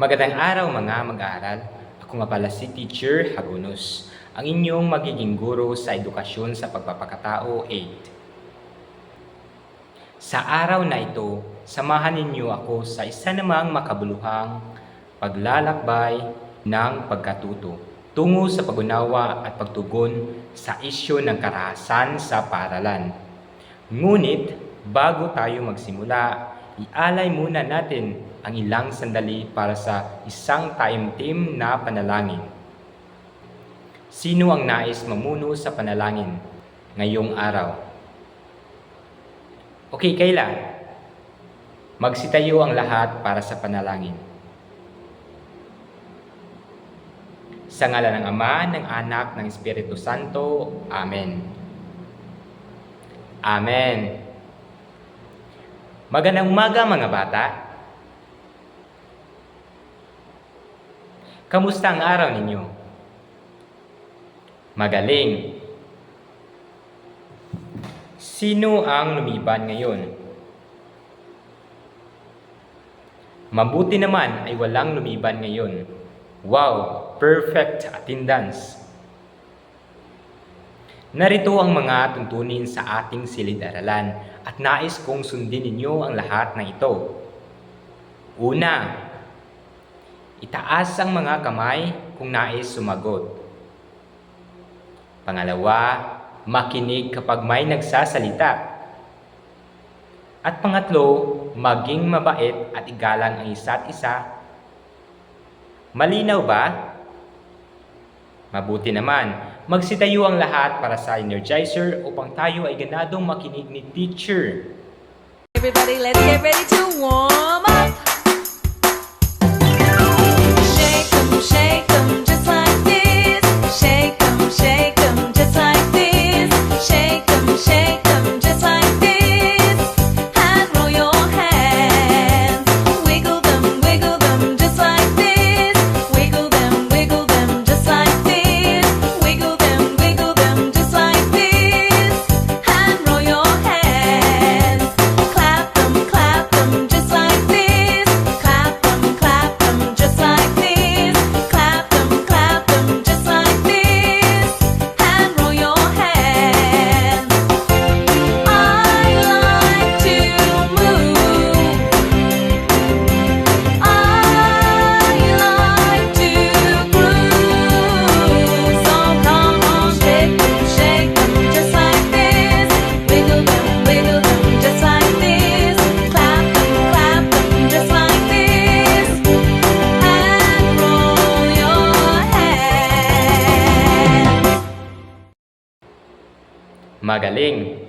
Magandang araw mga mag-aaral. Ako nga pala si Teacher Hagunos, ang inyong magiging guro sa edukasyon sa pagpapakatao 8. Sa araw na ito, samahan ninyo ako sa isa namang makabuluhang paglalakbay ng pagkatuto tungo sa pagunawa at pagtugon sa isyo ng karahasan sa paaralan. Ngunit, bago tayo magsimula, ialay muna natin ang ilang sandali para sa isang time team na panalangin. Sino ang nais mamuno sa panalangin ngayong araw? Okay, kailan? Magsitayo ang lahat para sa panalangin. Sa ngalan ng Ama, ng Anak, ng Espiritu Santo. Amen. Amen. Magandang umaga mga bata. Kamusta ang araw ninyo? Magaling. Sino ang lumiban ngayon? Mabuti naman ay walang lumiban ngayon. Wow, perfect attendance. Narito ang mga tuntunin sa ating silid-aralan at nais kong sundin ninyo ang lahat ng ito. Una, itaas ang mga kamay kung nais sumagot. Pangalawa, makinig kapag may nagsasalita. At pangatlo, maging mabait at igalang ang isa't isa. Malinaw ba? Mabuti naman, magsitayo ang lahat para sa energizer upang tayo ay ganadong makinig ni teacher. Everybody, let's get ready to warm up. Shake 'em, shake 'em, Magaling!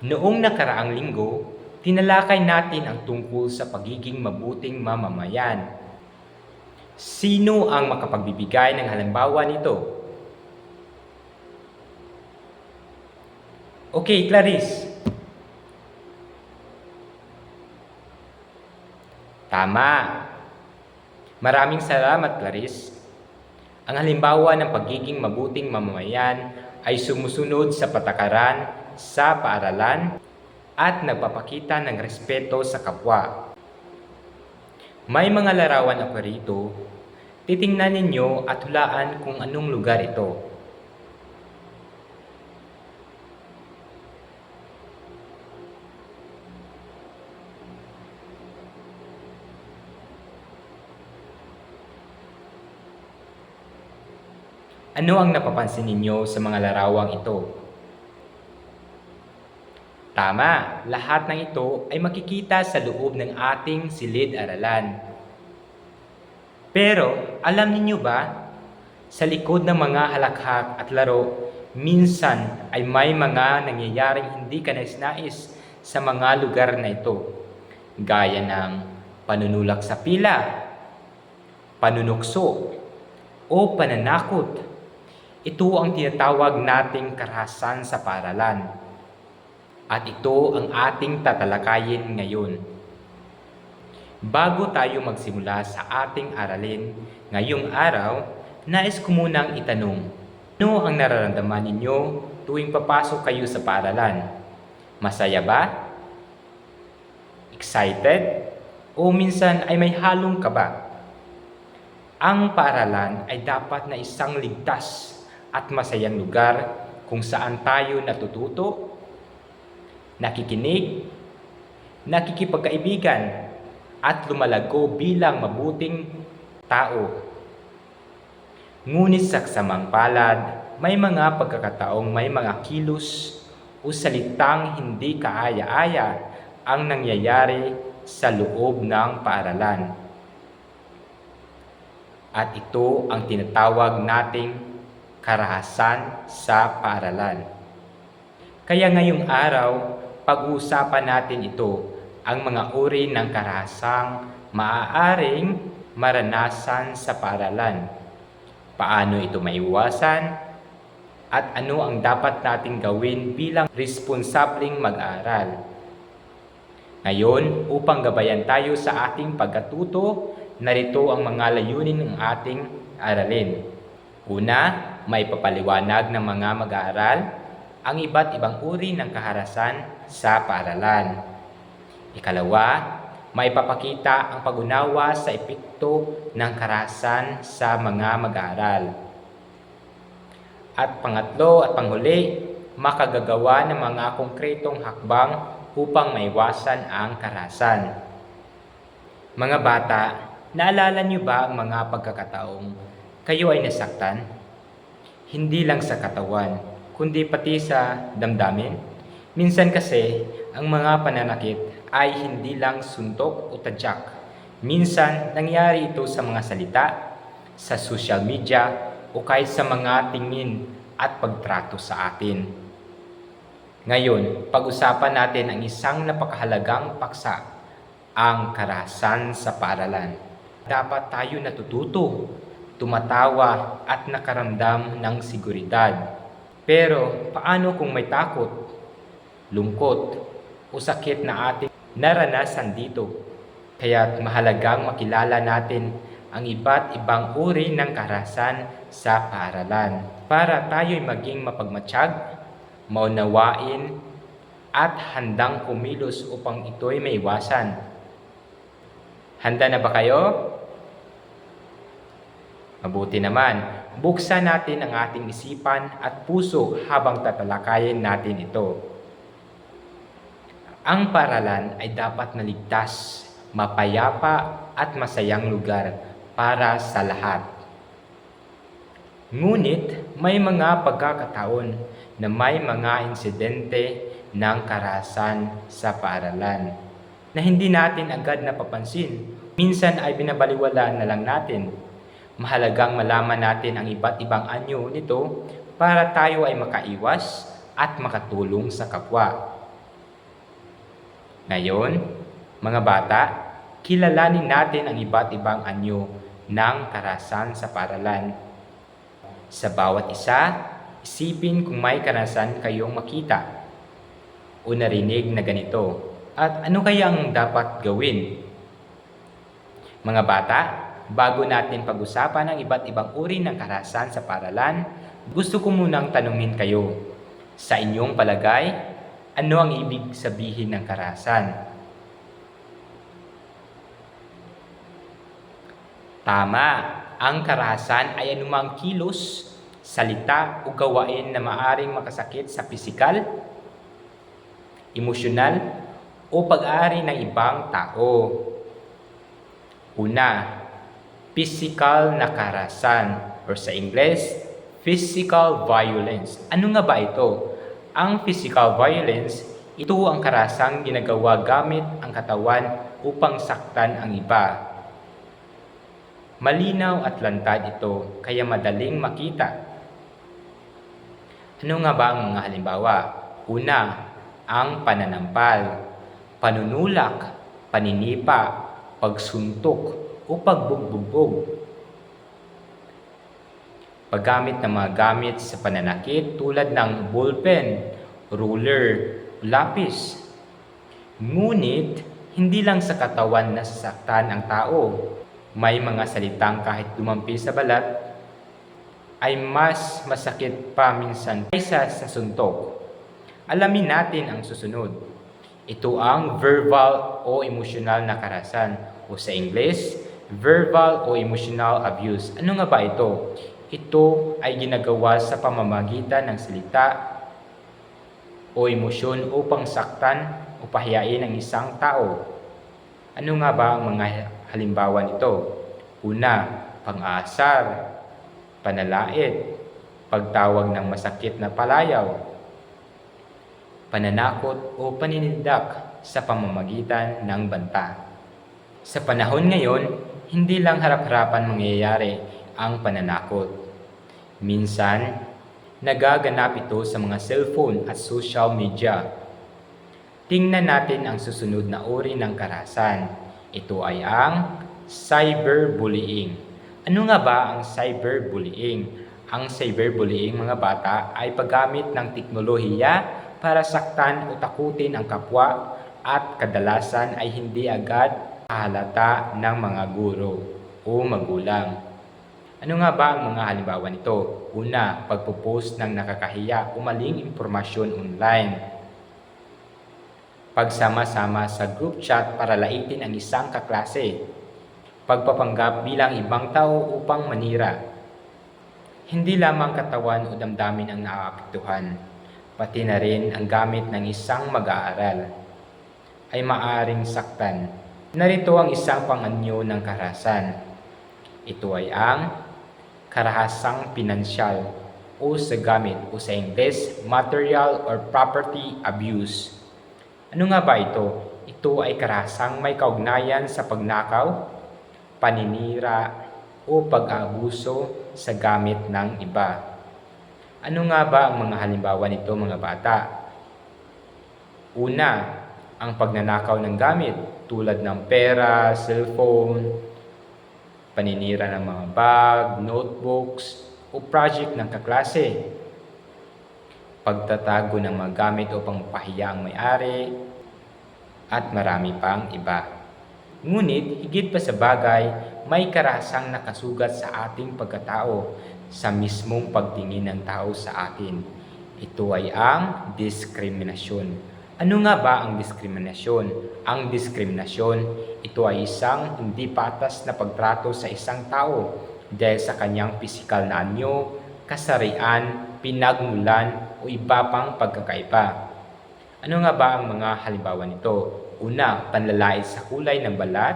Noong nakaraang linggo, tinalakay natin ang tungkol sa pagiging mabuting mamamayan. Sino ang makapagbibigay ng halimbawa nito? Okay, Clarice. Tama. Maraming salamat, Clarice. Ang halimbawa ng pagiging mabuting mamamayan ay sumusunod sa patakaran sa paaralan at nagpapakita ng respeto sa kapwa. May mga larawan ako rito. Titingnan ninyo at hulaan kung anong lugar ito. Ano ang napapansin ninyo sa mga larawang ito? Tama, lahat ng ito ay makikita sa loob ng ating silid-aralan. Pero, alam ninyo ba, sa likod ng mga halakhak at laro, minsan ay may mga nangyayaring hindi ka nais-nais sa mga lugar na ito, gaya ng panunulak sa pila, panunukso, o pananakot. Ito ang tinatawag nating karahasan sa paralan. At ito ang ating tatalakayin ngayon. Bago tayo magsimula sa ating aralin ngayong araw, nais ko munang itanong, ano ang nararamdaman ninyo tuwing papasok kayo sa paaralan? Masaya ba? Excited? O minsan ay may halong kaba? Ang paaralan ay dapat na isang ligtas at masayang lugar kung saan tayo natututo, nakikinig, nakikipagkaibigan, at lumalago bilang mabuting tao. Ngunit sa kasamang palad, may mga pagkakataong may mga kilos o salitang hindi kaaya-aya ang nangyayari sa loob ng paaralan. At ito ang tinatawag nating karahasan sa paaralan. Kaya ngayong araw, pag-uusapan natin ito, ang mga uri ng karahasang maaaring maranasan sa paaralan. Paano ito maiwasan? At ano ang dapat nating gawin bilang responsableng mag-aaral? Ngayon, upang gabayan tayo sa ating pagkatuto, narito ang mga layunin ng ating aralin. Una, may papaliwanag ng mga mag-aaral ang iba't ibang uri ng kaharasan sa paaralan. Ikalawa, may papakita ang pag-unawa sa epekto ng karahasan sa mga mag-aaral. At pangatlo at panghuli, makagagawa ng mga konkretong hakbang upang maiwasan ang karahasan. Mga bata, naalala niyo ba ang mga pagkakataong kayo ay nasaktan? Hindi lang sa katawan, kundi pati sa damdamin. Minsan kasi, ang mga pananakit ay hindi lang suntok o tadyak. Minsan, nangyari ito sa mga salita, sa social media, o kahit sa mga tingin at pagtrato sa atin. Ngayon, pag-usapan natin ang isang napakahalagang paksa, ang karahasan sa paaralan. Dapat tayo natututo, tumatawa at nakaramdam ng seguridad. Pero paano kung may takot, lungkot o sakit na ating naranasan dito? Kaya mahalagang makilala natin ang iba't ibang uri ng karahasan sa paaralan para tayo'y maging mapagmatsyag, maunawain, at handang kumilos upang ito'y maiwasan. Handa na ba kayo? Mabuti naman, buksan natin ang ating isipan at puso habang tatalakayin natin ito. Ang paralan ay dapat naligtas, mapayapa at masayang lugar para sa lahat. Ngunit may mga pagkakataon na may mga insidente ng karahasan sa paaralan na hindi natin agad napapansin. Minsan ay binabaliwala na lang natin. Mahalagang malaman natin ang iba't ibang anyo nito para tayo ay makaiwas at makatulong sa kapwa. Ngayon, mga bata, kilalanin natin ang iba't ibang anyo ng karahasan sa paralan. Sa bawat isa, isipin kung may karanasan kayong makita o narinig na ganito. At ano kaya ang dapat gawin? Mga bata, bago natin pag-usapan ang iba't ibang uri ng karahasan sa paralan, gusto ko munang tanungin kayo, sa inyong palagay, ano ang ibig sabihin ng karahasan? Tama, ang karahasan ay anumang kilos, salita o gawain na maaring makasakit sa pisikal, emosyonal o pag-aari ng ibang tao. Una, physical na karahasan or sa Ingles, physical violence. Ano nga ba ito? Ang physical violence, ito ang karasang ginagawa gamit ang katawan upang saktan ang iba. Malinaw at lantad ito, kaya madaling makita. Ano nga ba ang mga halimbawa? Una, ang pananampal, panunulak, paninipa, pagsuntok o pagbugbog. Paggamit ng mga gamit sa pananakit tulad ng ballpen, ruler, lapis. Ngunit, hindi lang sa katawan nasasaktan ang tao. May mga salitang kahit dumampi sa balat ay mas masakit pa minsan kaysa sa suntok. Alamin natin ang susunod. Ito ang verbal o emotional na karasan o sa English, Verbal o emotional abuse. Ano nga ba ito? Ito ay ginagawa sa pamamagitan ng salita o emosyon upang saktan o pahiyain ang isang tao. Ano nga ba ang mga halimbawa nito? Una, pang-aasar, panalait, pagtawag ng masakit na palayaw, pananakot o paninindak sa pamamagitan ng banta. Sa panahon ngayon, hindi lang harap-harapan mangyayari ang pananakot. Minsan, nagaganap ito sa mga cellphone at social media. Tingnan natin ang susunod na uri ng karahasan. Ito ay ang cyberbullying. Ano nga ba ang cyberbullying? Ang cyberbullying mga bata ay paggamit ng teknolohiya para saktan o takutin ang kapwa at kadalasan ay hindi agad halata ng mga guro o magulang. Ano nga ba ang mga halimbawa nito? Una, pagpo-post ng nakakahiya o maling impormasyon online. Pagsama-sama sa group chat para laitin ang isang kaklase. Pagpapanggap bilang ibang tao upang manira. Hindi lamang katawan o damdamin ang naaapektuhan, pati na rin ang gamit ng isang mag-aaral ay maaring saktan. Narito ang isang panganyo ng karahasan. Ito ay ang karahasang pinansyal o sa gamit o sa English, material or property abuse. Ano nga ba ito? Ito ay karahasang may kaugnayan sa pagnakaw, paninira, o pag-abuso sa gamit ng iba. Ano nga ba ang mga halimbawa nito mga bata? Una, ang pagnanakaw ng gamit tulad ng pera, cellphone, paninira ng mga bag, notebooks, o project ng kaklase. Pagtatago ng mga gamit upang mapahiya ang may-ari, at marami pang iba. Ngunit higit pa sa bagay, may karahasang nakasugat sa ating pagkatao sa mismong pagtingin ng tao sa atin. Ito ay ang diskriminasyon. Ano nga ba ang diskriminasyon? Ang diskriminasyon, ito ay isang hindi patas na pagtrato sa isang tao dahil sa kanyang pisikal na anyo, kasarian, pinagmulan o iba pang pagkakaiba. Ano nga ba ang mga halimbawa nito? Una, panlalait sa kulay ng balat,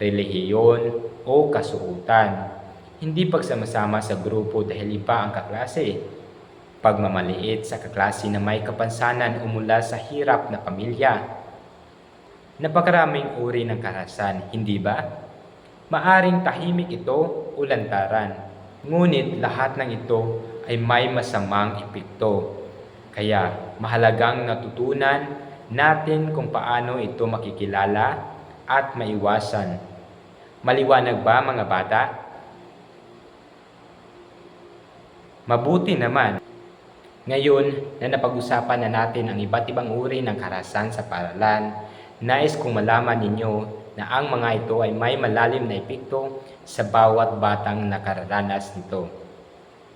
relihiyon o kasuotan. Hindi pagsama-sama sa grupo dahil iba ang kaklase. Pagmamaliit sa kaklase na may kapansanan o mula sa hirap na pamilya. Napakaraming uri ng karahasan, hindi ba? Maaring tahimik ito o lantaran. Ngunit lahat ng ito ay may masamang epekto. Kaya mahalagang natutunan natin kung paano ito makikilala at maiwasan. Maliwanag ba mga bata? Mabuti naman. Ngayon na napag-usapan na natin ang iba't ibang uri ng karahasan sa paaralan, nais kong malaman ninyo na ang mga ito ay may malalim na epekto sa bawat batang nakararanas nito.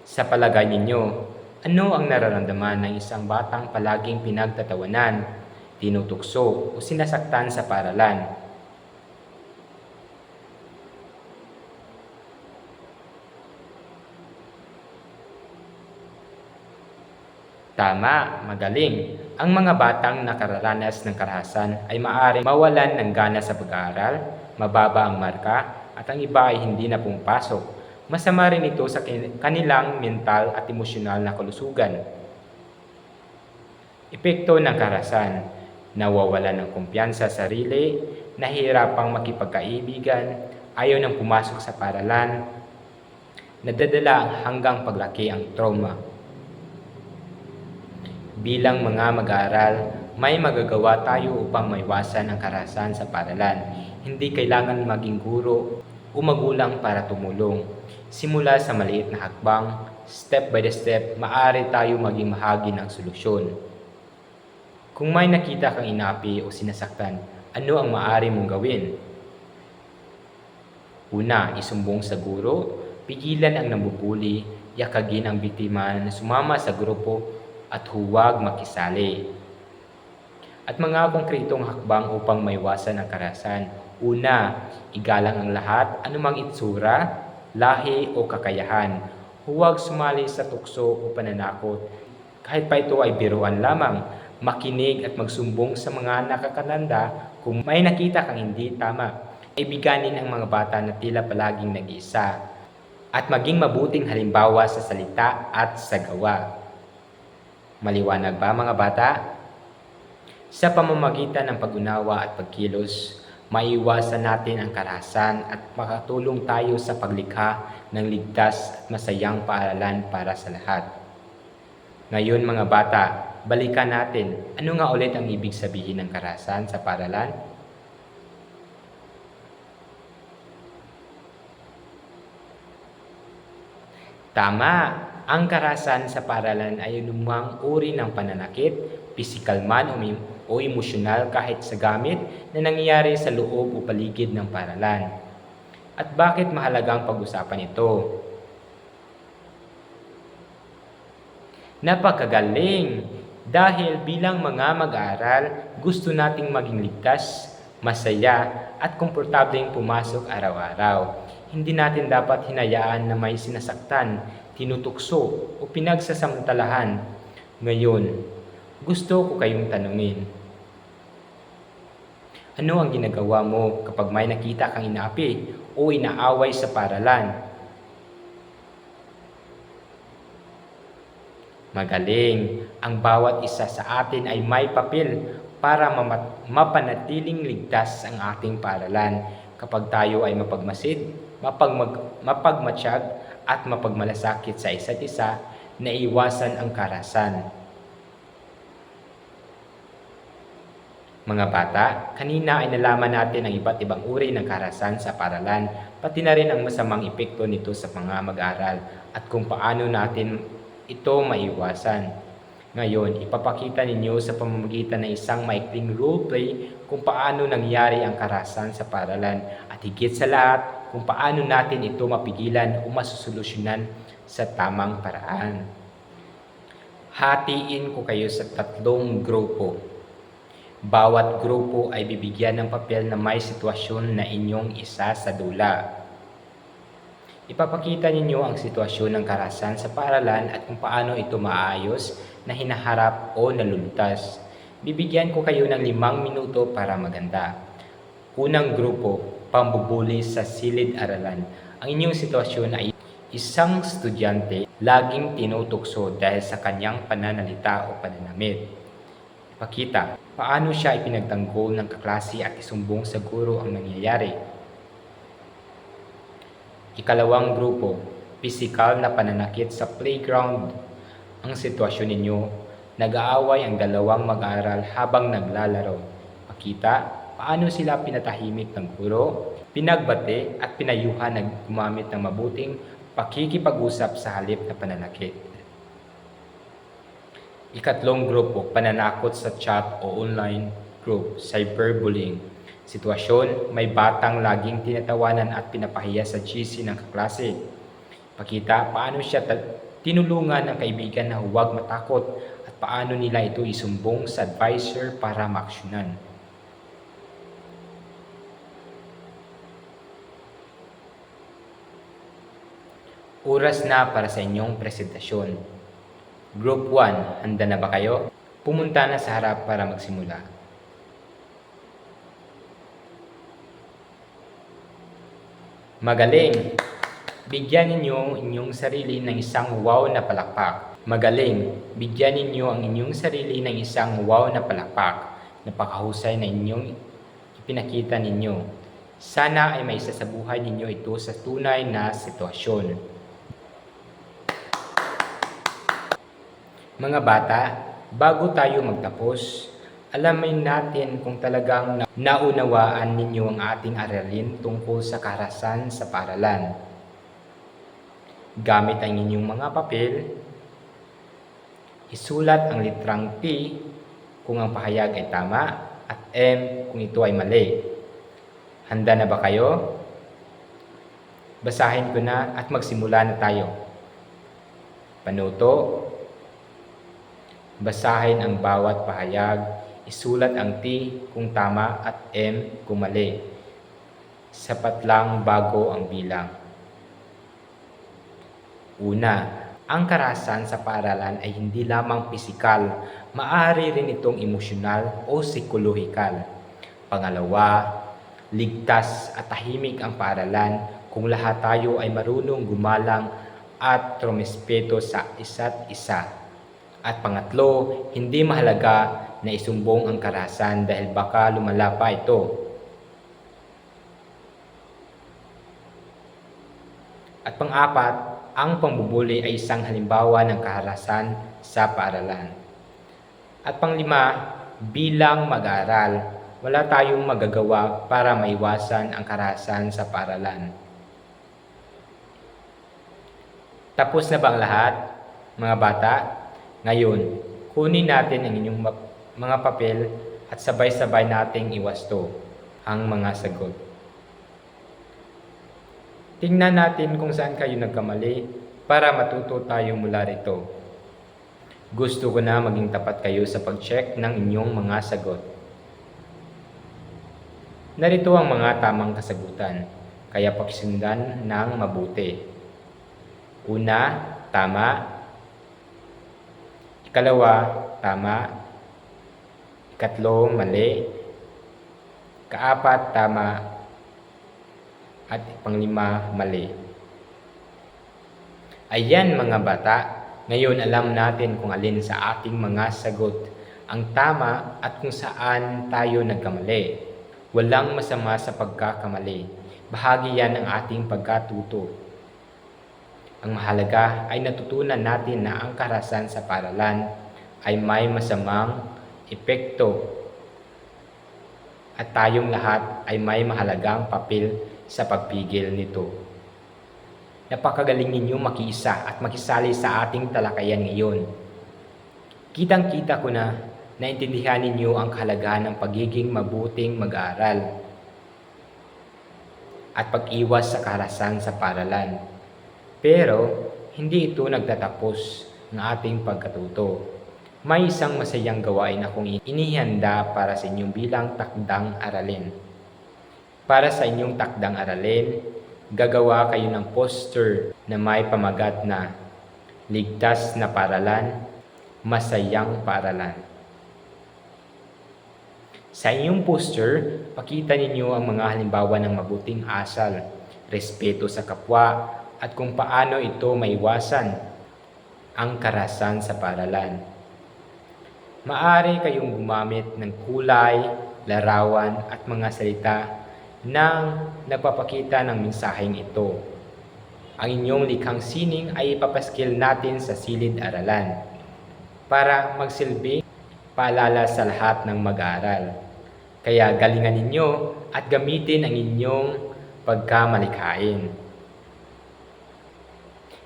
Sa palagay ninyo, ano ang nararamdaman ng isang batang palaging pinagtatawanan, tinutukso o sinasaktan sa paaralan? Tama, magaling. Ang mga batang nakararanas ng karahasan ay maaaring mawalan ng gana sa pag-aaral, mababa ang marka, at ang iba ay hindi na pumapasok. Masama rin ito sa kanilang mental at emosyonal na kalusugan. Epekto ng karahasan, nawawalan ng kumpiyansa sa sarili, nahihirapang makipagkaibigan, ayaw nang pumasok sa paralan, nadadala hanggang paglaki ang trauma. Bilang mga mag-aaral, may magagawa tayo upang maiwasan ang karahasan sa paralan. Hindi kailangan maging guro o magulang para tumulong. Simula sa maliit na hakbang, step by the step, maaari tayo maging mahagi ng solusyon. Kung may nakita kang inapi o sinasaktan, ano ang maaari mong gawin? Una, isumbong sa guro, pigilan ang nambubuli, yakagin ang biktima na sumama sa grupo at huwag makisali. At mga konkretong hakbang upang maiwasan ang karahasan. Una, igalang ang lahat, anumang itsura, lahi o kakayahan. Huwag sumali sa tukso o pananakot. Kahit pa ito ay biruan lamang, makinig at magsumbong sa mga nakakatanda kung may nakita kang hindi tama. Ibiganin ang mga bata na tila palaging nag-iisa at maging mabuting halimbawa sa salita at sa gawa. Maliwanag ba mga bata? Sa pamamagitan ng pag-unawa at pagkilos, maiwasan natin ang karahasan at makatulong tayo sa paglikha ng ligtas at masayang paaralan para sa lahat. Ngayon mga bata, balikan natin ano nga ulit ang ibig sabihin ng karahasan sa paaralan? Tama! Ang karahasan sa paralan ay anumang uri ng pananakit, pisikal man o, emosyonal kahit sa gamit na nangyayari sa loob o paligid ng paralan. At bakit mahalagang pag-usapan ito? Napakagaling! Dahil bilang mga mag-aaral, gusto nating maging ligtas, masaya, at komportableng pumasok araw-araw. Hindi natin dapat hinayaan na may sinasaktan, tinutukso, o pinagsasamantalahan. Ngayon, gusto ko kayong tanungin. Ano ang ginagawa mo kapag may nakita kang inaapi o inaaway sa paralan? Magaling, ang bawat isa sa atin ay may papel para mapanatiling ligtas ang ating paaralan kapag tayo ay mapagmasid, mapagmag- mapagmatsyag at mapagmalasakit sa isa't isa na iwasan ang karasan. Mga bata, kanina ay nalaman natin ang iba't ibang uri ng karasan sa paralan, pati na rin ang masamang epekto nito sa mga mag-aral at kung paano natin ito maiwasan. Ngayon, ipapakita ninyo sa pamamagitan ng isang maikling roleplay kung paano nangyari ang karasan sa paralan at higit sa lahat kung paano natin ito mapigilan o masusolusyonan sa tamang paraan. Hatiin ko kayo sa tatlong grupo. Bawat grupo ay bibigyan ng papel na may sitwasyon na inyong isa sa dula. Ipapakita ninyo ang sitwasyon ng karasan sa paaralan at kung paano ito maayos na hinaharap o nalulutas. Bibigyan ko kayo ng limang minuto para maganda. Unang grupo, pambubuli sa silid-aralan. Ang inyong sitwasyon ay isang estudyante laging tinutukso dahil sa kanyang pananalita o pananamit. Ipakita paano siya ipinagtanggol ng kaklase at isumbong sa guro ang nangyayari. Ikalawang grupo, pisikal na pananakit sa playground. Ang sitwasyon ninyo, nag-aaway ang dalawang mag-aaral habang naglalaro. Pakita paano sila pinatahimik ng guro, pinagbate at pinayuhan na gumamit ng mabuting pakikipag-usap sa halip na pananakit. Ikatlong grupo, pananakot sa chat o online group, cyberbullying. Sitwasyon, may batang laging tinatawanan at pinapahiya sa GC ng kaklase. Pakita paano siya tinulungan ng kaibigan na huwag matakot at paano nila ito isumbong sa advisor para maaksyonan. Oras na para sa inyong presentasyon. Group 1, handa na ba kayo? Pumunta na sa harap para magsimula. Magaling! Bigyan ninyo inyong sarili ng isang wow na palakpak. Magaling! Bigyan ninyo ang inyong sarili ng isang wow na palakpak. Napakahusay na inyong ipinakita ninyo. Sana ay may sa ninyo ito sa tunay na sitwasyon. Mga bata, bago tayo magtapos, alamin natin kung talagang na- naunawaan ninyo ang ating aralin tungkol sa karasan sa paralan. Gamit ang inyong mga papel, isulat ang litrang T kung ang pahayag ay tama at M kung ito ay mali. Handa na ba kayo? Basahin ko na at magsimula na tayo. Panuto, Basahin ang bawat pahayag, isulat ang T kung tama at M kung mali. Sapat lang bago ang bilang. Una, ang karahasan sa paaralan ay hindi lamang pisikal, maaari rin itong emosyonal o psikolohikal. Pangalawa, ligtas at tahimik ang paaralan kung lahat tayo ay marunong gumalang at trumespeto sa isa't isa. At pangatlo, hindi mahalaga na isumbong ang karahasan dahil baka lumala pa ito. At pang-apat, ang pambubuli ay isang halimbawa ng kaharasan sa paaralan. At panglima, bilang mag-aaral, wala tayong magagawa para maiwasan ang karahasan sa paaralan. Tapos na ba ang lahat, mga bata? Ngayon, kunin natin ang inyong mga papel at sabay-sabay nating iwasto ang mga sagot. Tingnan natin kung saan kayo nagkamali para matuto tayo mula rito. Gusto ko na maging tapat kayo sa pag-check ng inyong mga sagot. Narito ang mga tamang kasagutan, kaya pakisundan ng mabuti. Una, tama. Ikalawa, tama. Ikatlo, mali. Kaapat, tama. At panglima, mali. Ayan mga bata, ngayon alam natin kung alin sa ating mga sagot ang tama at kung saan tayo nagkamali. Walang masama sa pagkakamali. Bahagi yan ng ating pagkatuto. Ang mahalaga ay natutunan natin na ang karasan sa paralan ay may masamang epekto at tayong lahat ay may mahalagang papel sa pagpigil nito. Napakagaling ninyo makiisa at makisali sa ating talakayan ngayon. Kitang-kita ko na naintindihan ninyo ang kahalagahan ng pagiging mabuting mag-aaral at pag-iwas sa karasan sa paralan. Pero hindi ito nagtatapos ng ating pagkatuto. May isang masayang gawain akong inihanda para sa inyong bilang takdang aralin. Para sa inyong takdang aralin, gagawa kayo ng poster na may pamagat na Ligtas na Paralan, Masayang Paaralan. Sa inyong poster, pakita ninyo ang mga halimbawa ng mabuting asal, respeto sa kapwa, at kung paano ito maiwasan ang karasan sa paralan. Maari kayong gumamit ng kulay, larawan at mga salita nang nagpapakita ng mensaheng ito. Ang inyong likhang sining ay ipapaskil natin sa silid-aralan para magsilbi paalala sa lahat ng mag-aaral. Kaya galingan ninyo at gamitin ang inyong pagkamalikhain.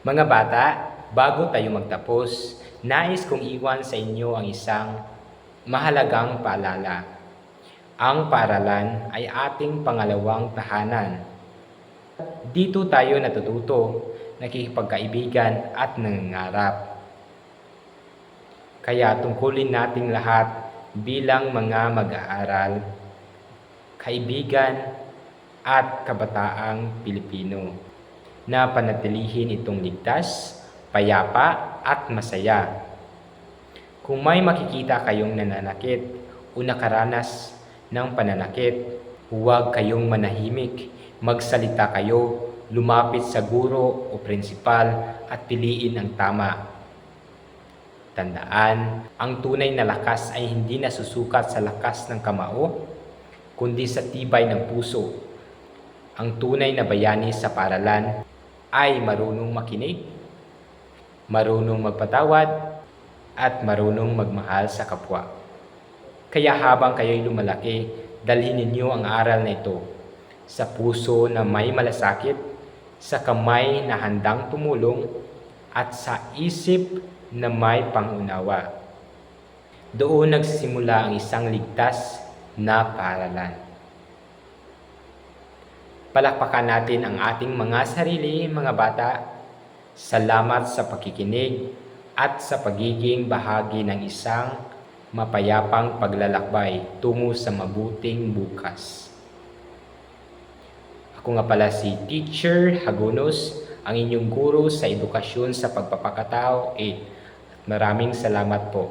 Mga bata, bago tayo magtapos, nais kong iwan sa inyo ang isang mahalagang paalala. Ang paaralan ay ating pangalawang tahanan. Dito tayo natututo, nakikipagkaibigan at nangangarap. Kaya tungkulin nating lahat bilang mga mag-aaral, kaibigan at kabataang Pilipino na panatilihin itong ligtas, payapa at masaya. Kung may makikita kayong nananakit o nakaranas ng pananakit, huwag kayong manahimik, magsalita kayo, lumapit sa guro o prinsipal at piliin ang tama. Tandaan, ang tunay na lakas ay hindi nasusukat sa lakas ng kamao, kundi sa tibay ng puso. Ang tunay na bayani sa paralan ay marunong makinig, marunong magpatawad, at marunong magmahal sa kapwa. Kaya habang kayo'y lumalaki, dalhin ninyo ang aral na ito sa puso na may malasakit, sa kamay na handang tumulong, at sa isip na may pangunawa. Doon nagsimula ang isang ligtas na paaralan. Palakpakan natin ang ating mga sarili, mga bata. Salamat sa pakikinig at sa pagiging bahagi ng isang mapayapang paglalakbay tungo sa mabuting bukas. Ako nga pala si Teacher Hagunos, ang inyong guro sa edukasyon sa pagpapakatao 8. Maraming salamat po.